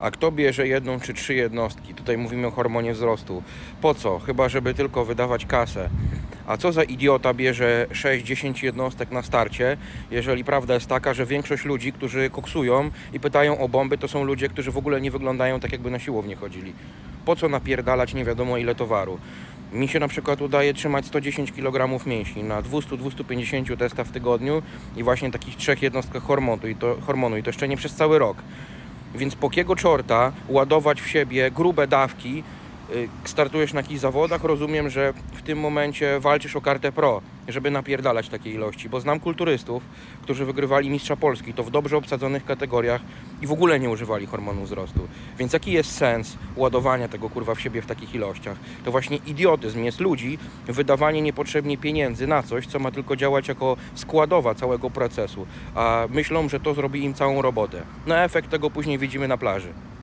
A kto bierze jedną czy trzy jednostki? Tutaj mówimy o hormonie wzrostu. Po co? Chyba, żeby tylko wydawać kasę. A co za idiota bierze 6-10 jednostek na starcie, jeżeli prawda jest taka, że większość ludzi, którzy koksują i pytają o bomby, to są ludzie, którzy w ogóle nie wyglądają tak, jakby na siłownię chodzili. Po co napierdalać nie wiadomo ile towaru? Mi się na przykład udaje trzymać 110 kg mięśni na 200-250 testach w tygodniu i właśnie takich trzech jednostkach hormonu i, to, hormonu i to jeszcze nie przez cały rok. Więc po kiego czorta ładować w siebie grube dawki, startujesz na jakichś zawodach, rozumiem, że w tym momencie walczysz o kartę pro, żeby napierdalać takie ilości, bo znam kulturystów, którzy wygrywali mistrza Polski, to w dobrze obsadzonych kategoriach i w ogóle nie używali hormonu wzrostu. Więc jaki jest sens ładowania tego kurwa w siebie w takich ilościach? To właśnie idiotyzm jest ludzi, wydawanie niepotrzebnie pieniędzy na coś, co ma tylko działać jako składowa całego procesu, a myślą, że to zrobi im całą robotę. No efekt tego później widzimy na plaży.